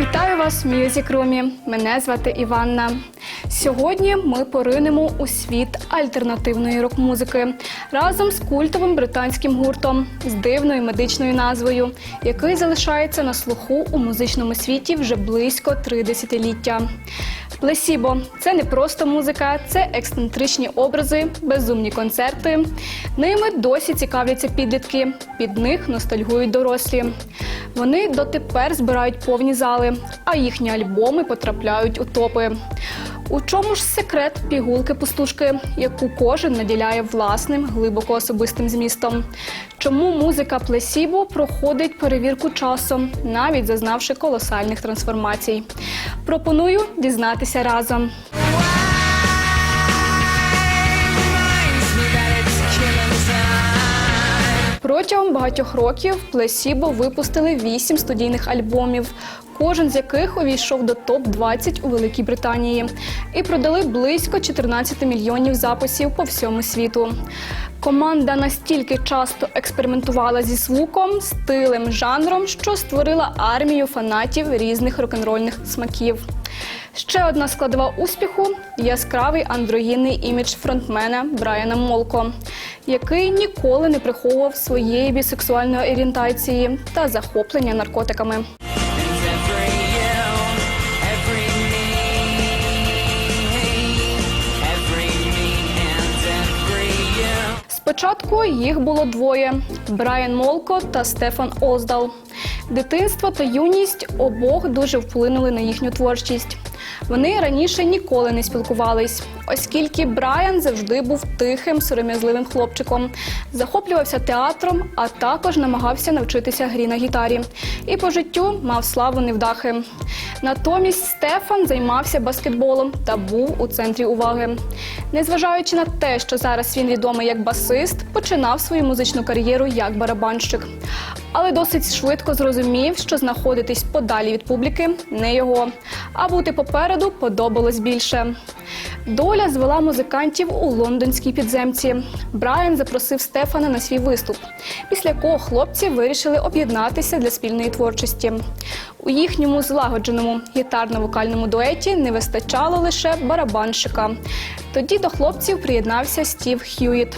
Вітаю вас в Мюзік Румі. Мене звати Іванна. Сьогодні ми поринемо у світ альтернативної рок-музики разом з культовим британським гуртом з дивною медичною назвою, який залишається на слуху у музичному світі вже близько три десятиліття. Плесібо це не просто музика, це ексцентричні образи, безумні концерти. Ними досі цікавляться підлітки, під них ностальгують дорослі. Вони дотепер збирають повні зали, а їхні альбоми потрапляють у топи. У чому ж секрет пігулки пустушки, яку кожен наділяє власним глибоко особистим змістом? Чому музика плесібо проходить перевірку часом, навіть зазнавши колосальних трансформацій? Пропоную дізнатися разом. Протягом багатьох років Плесібо випустили вісім студійних альбомів, кожен з яких увійшов до топ-20 у Великій Британії, і продали близько 14 мільйонів записів по всьому світу. Команда настільки часто експериментувала зі звуком, стилем, жанром, що створила армію фанатів різних рок-н-рольних смаків. Ще одна складова успіху яскравий андрогінний імідж фронтмена Брайана Молко, який ніколи не приховував своєї бісексуальної орієнтації та захоплення наркотиками. Спочатку їх було двоє: Брайан Молко та Стефан Оздал. Дитинство та юність обох дуже вплинули на їхню творчість. Вони раніше ніколи не спілкувались, оскільки Брайан завжди був тихим, сором'язливим хлопчиком, захоплювався театром, а також намагався навчитися грі на гітарі. І по життю мав славу невдахи. Натомість Стефан займався баскетболом та був у центрі уваги. Незважаючи на те, що зараз він відомий як басист, починав свою музичну кар'єру як барабанщик. Але досить швидко зрозумів, що знаходитись подалі від публіки не його, а бути попереду подобалось більше. Доля звела музикантів у лондонській підземці. Брайан запросив Стефана на свій виступ, після якого хлопці вирішили об'єднатися для спільної творчості. У їхньому злагодженому гітарно-вокальному дуеті не вистачало лише барабанщика. Тоді до хлопців приєднався Стів Х'юїт.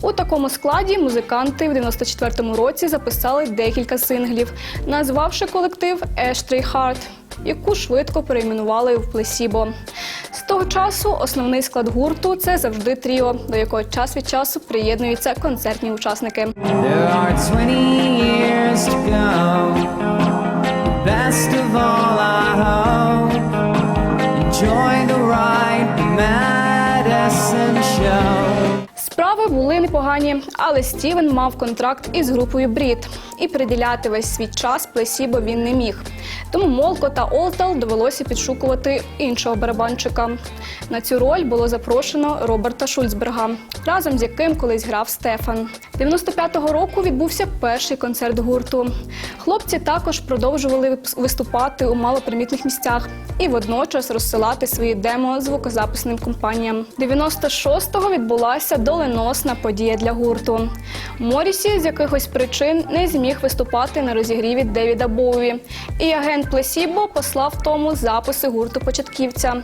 У такому складі музиканти в 94-му році записали декілька синглів, назвавши колектив Ashtray Heart, яку швидко перейменували в Плесібо. З того часу основний склад гурту це завжди тріо, до якого час від часу приєднуються концертні учасники. There are 20 years to go. Best the ride, Madison show. Справи були непогані, але Стівен мав контракт із групою Брід, і приділяти весь свій час плесібо він не міг. Тому Молко та Олтал довелося підшукувати іншого барабанчика. На цю роль було запрошено Роберта Шульцберга, разом з яким колись грав Стефан. 95-го року відбувся перший концерт гурту. Хлопці також продовжували виступати у малопримітних місцях і водночас розсилати свої демо звукозаписним компаніям. 96-го відбулася доленосна подія для гурту. Морісі з якихось причин не зміг виступати на розігріві Девіда Боуї, і агент Плесібо послав тому записи гурту початківця,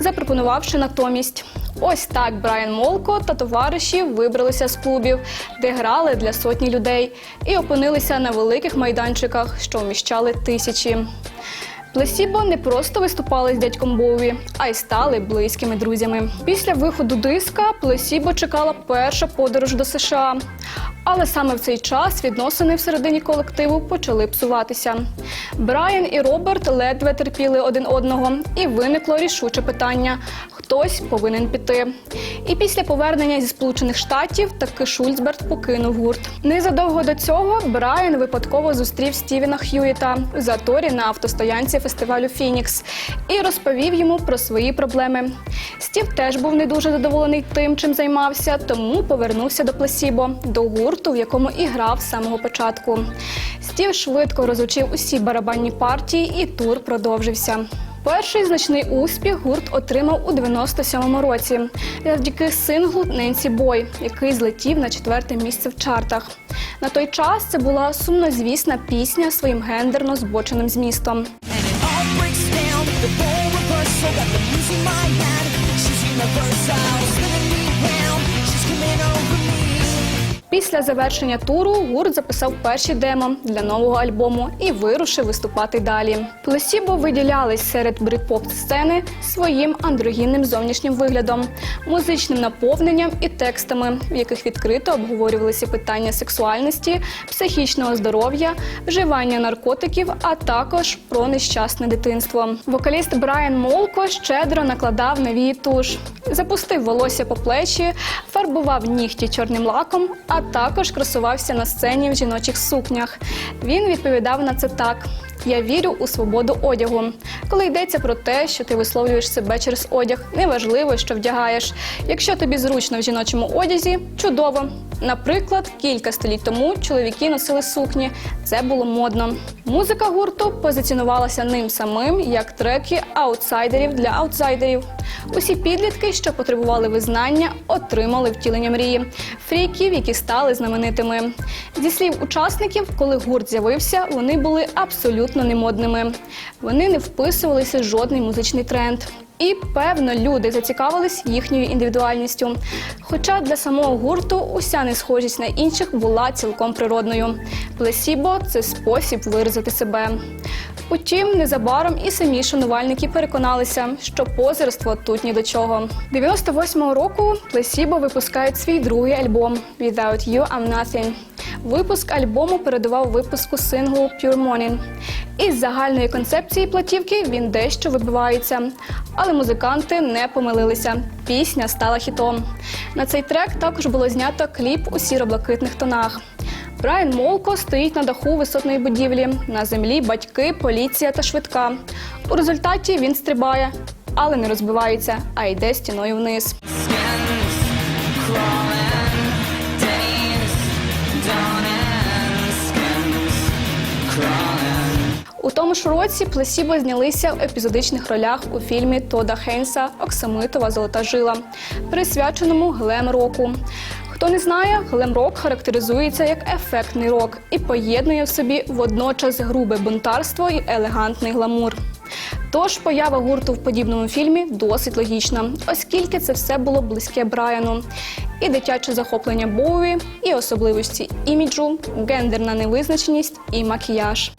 запропонувавши натомість. Ось так Брайан Молко та товариші вибралися з клубів, де грали для сотні людей, і опинилися на великих майданчиках, що вміщали тисячі. Плесібо не просто виступали з дядьком Бові, а й стали близькими друзями. Після виходу диска Плесібо чекала перша подорож до США. Але саме в цей час відносини всередині колективу почали псуватися. Брайан і Роберт ледве терпіли один одного, і виникло рішуче питання: хтось повинен піти. І після повернення зі Сполучених Штатів таки Шульцберт покинув гурт. Незадовго до цього Брайан випадково зустрів Стівена Х'юїта у заторі на автостоянці фестивалю Фінікс і розповів йому про свої проблеми. Стів теж був не дуже задоволений тим, чим займався, тому повернувся до Плесібо, до гурту, в якому і грав з самого початку. Стів швидко розучив усі барабанні партії, і тур продовжився. Перший значний успіх гурт отримав у 97-му році завдяки синглу Ненсі Бой, який злетів на четверте місце в чартах. На той час це була сумнозвісна пісня своїм гендерно збоченим змістом. Universal, spinning me round. Після завершення туру гурт записав перші демо для нового альбому і вирушив виступати далі. Плесібо виділялись серед брит-поп сцени своїм андрогінним зовнішнім виглядом, музичним наповненням і текстами, в яких відкрито обговорювалися питання сексуальності, психічного здоров'я, вживання наркотиків, а також про нещасне дитинство. Вокаліст Брайан Молко щедро накладав на вії туш, запустив волосся по плечі, фарбував нігті чорним лаком, а також красувався на сцені в жіночих сукнях. Він відповідав на це так. Я вірю у свободу одягу. Коли йдеться про те, що ти висловлюєш себе через одяг, неважливо, що вдягаєш. Якщо тобі зручно в жіночому одязі, чудово. Наприклад, кілька століть тому чоловіки носили сукні. Це було модно. Музика гурту позиціонувалася ним самим як треки аутсайдерів для аутсайдерів. Усі підлітки, що потребували визнання, отримали втілення мрії фріків, які стали знаменитими. Зі слів учасників, коли гурт з'явився, вони були абсолютно немодними. Вони не вписувалися в жодний музичний тренд. І певно, люди зацікавились їхньою індивідуальністю. Хоча для самого гурту уся несхожість на інших була цілком природною. Плесібо це спосіб виразити себе. Утім, незабаром і самі шанувальники переконалися, що позерство тут ні до чого. 98-го року Плесібо випускають свій другий альбом Without You I'm Nothing. Випуск альбому передував випуску синглу Pure Morning. Із загальної концепції платівки він дещо вибивається, але музиканти не помилилися. Пісня стала хітом. На цей трек також було знято кліп у сіро-блакитних тонах. Брайан Молко стоїть на даху висотної будівлі. На землі батьки, поліція та швидка. У результаті він стрибає, але не розбивається, а йде стіною вниз. У тому ж році Плесібо знялися в епізодичних ролях у фільмі Тода Хейнса Оксамитова Золота жила, присвяченому глем-року. Хто не знає, глем-рок характеризується як ефектний рок і поєднує в собі водночас грубе бунтарство і елегантний гламур. Тож поява гурту в подібному фільмі досить логічна, оскільки це все було близьке Брайану. І дитяче захоплення Боуї, і особливості іміджу, гендерна невизначеність і макіяж.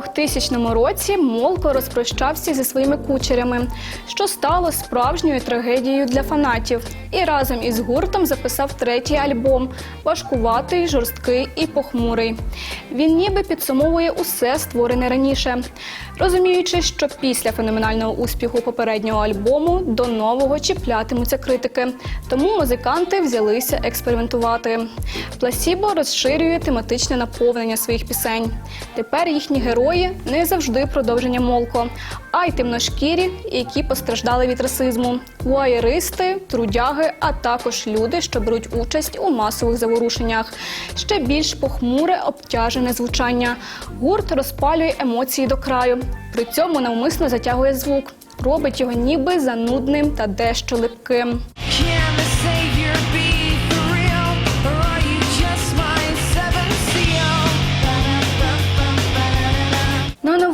2000 році Молко розпрощався зі своїми кучерями, що стало справжньою трагедією для фанатів, і разом із гуртом записав третій альбом важкуватий, жорсткий і похмурий. Він ніби підсумовує усе створене раніше, розуміючи, що після феноменального успіху попереднього альбому до нового чіплятимуться критики. Тому музиканти взялися експериментувати. Пласібо розширює тематичне наповнення своїх пісень. Тепер їхні герої не завжди продовження молко, а й темношкірі, які постраждали від расизму, вуаєристи, трудяги, а також люди, що беруть участь у масових заворушеннях. Ще більш похмуре, обтяжене звучання. Гурт розпалює емоції до краю. При цьому навмисно затягує звук, робить його ніби занудним та дещо липким.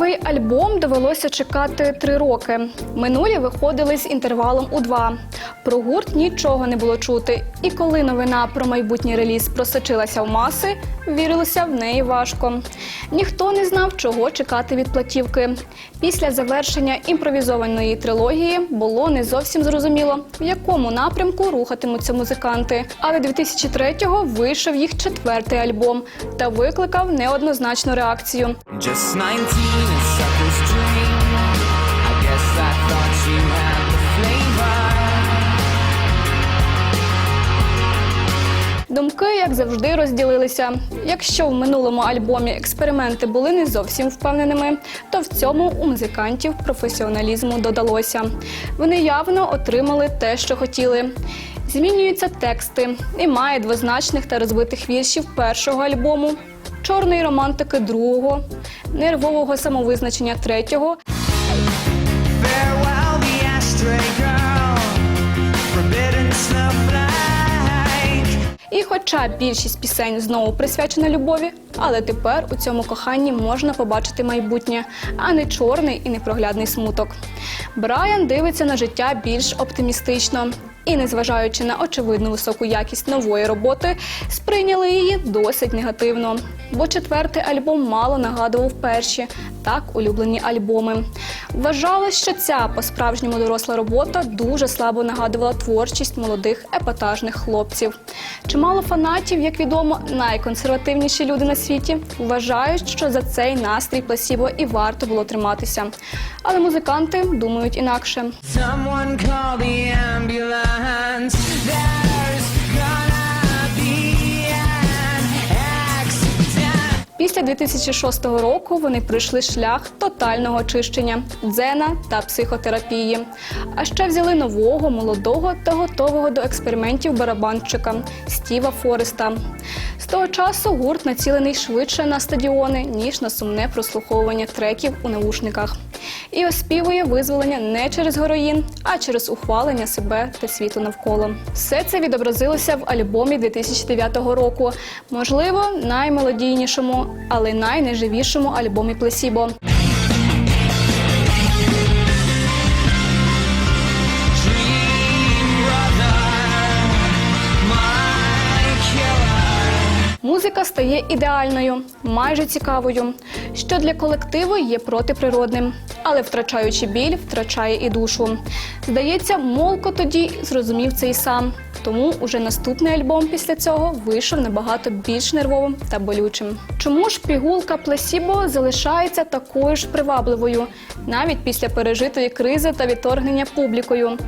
Новий альбом довелося чекати три роки. Минулі виходили з інтервалом у два. Про гурт нічого не було чути. І коли новина про майбутній реліз просочилася в маси, вірилося в неї важко. Ніхто не знав, чого чекати від платівки. Після завершення імпровізованої трилогії було не зовсім зрозуміло, в якому напрямку рухатимуться музиканти. Але 2003-го вийшов їх четвертий альбом та викликав неоднозначну реакцію. Just 19 and Думки, як завжди, розділилися. Якщо в минулому альбомі експерименти були не зовсім впевненими, то в цьому у музикантів професіоналізму додалося. Вони явно отримали те, що хотіли. Змінюються тексти. Немає двозначних та розбитих віршів першого альбому, чорної романтики другого, нервового самовизначення третього. Хоча більшість пісень знову присвячена любові, але тепер у цьому коханні можна побачити майбутнє, а не чорний і непроглядний смуток. Брайан дивиться на життя більш оптимістично. І, незважаючи на очевидну високу якість нової роботи, сприйняли її досить негативно. Бо четвертий альбом мало нагадував перші так улюблені альбоми. Вважалось, що ця по-справжньому доросла робота дуже слабо нагадувала творчість молодих епатажних хлопців. Чимало фанатів, як відомо, найконсервативніші люди на світі, вважають, що за цей настрій пласібо і варто було триматися. Але музиканти думають інакше. Після 2006 року вони пройшли шлях тотального очищення, дзена та психотерапії. А ще взяли нового, молодого та готового до експериментів барабанщика Стіва Фореста. З того часу гурт націлений швидше на стадіони, ніж на сумне прослуховування треків у наушниках. І оспівує визволення не через героїн, а через ухвалення себе та світу навколо. Все це відобразилося в альбомі 2009 року, можливо, наймелодійнішому, але найнеживішому альбомі Плесібо. Музика стає ідеальною, майже цікавою, що для колективу є протиприродним, але втрачаючи біль, втрачає і душу. Здається, Молко тоді зрозумів це і сам. Тому уже наступний альбом після цього вийшов набагато більш нервовим та болючим. Чому ж пігулка Плесібо залишається такою ж привабливою, навіть після пережитої кризи та відторгнення публікою?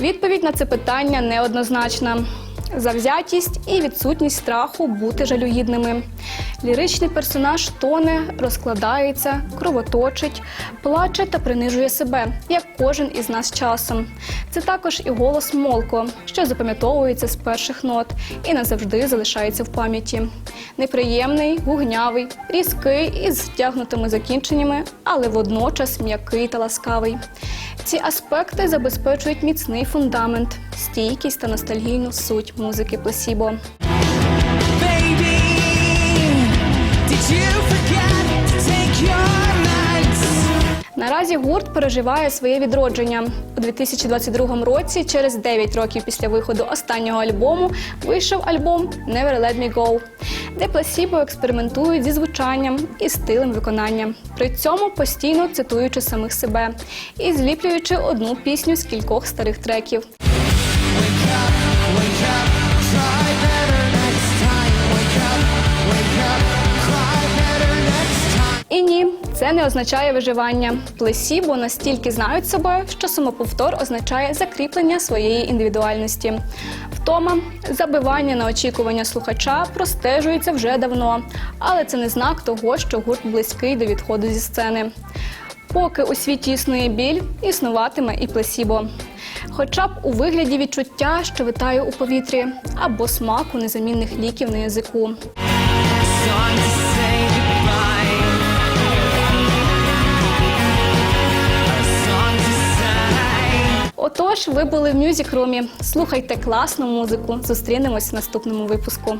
Відповідь на це питання неоднозначна. Завзятість і відсутність страху бути жалюгідними. Ліричний персонаж тоне, розкладається, кровоточить, плаче та принижує себе, як кожен із нас часом. Це також і голос Молко, що запам'ятовується з перших нот і назавжди залишається в пам'яті. Неприємний, гугнявий, різкий із стягнутими закінченнями, але водночас м'який та ласкавий. Ці аспекти забезпечують міцний фундамент, стійкість та ностальгійну суть музики Пласібо. Наразі гурт переживає своє відродження. У 2022 році, через 9 років після виходу останнього альбому, вийшов альбом Never Let Me Go, де пласібо експериментують зі звучанням і стилем виконання, при цьому постійно цитуючи самих себе і зліплюючи одну пісню з кількох старих треків. Це не означає виживання. Плесібо настільки знають себе, що самоповтор означає закріплення своєї індивідуальності. Втома, забивання на очікування слухача простежується вже давно, але це не знак того, що гурт близький до відходу зі сцени. Поки у світі існує біль, існуватиме і плесібо. Хоча б у вигляді відчуття, що витає у повітрі, або смаку незамінних ліків на язику. Отож, ви були в мюзікрумі. Слухайте класну музику. Зустрінемось в наступному випуску.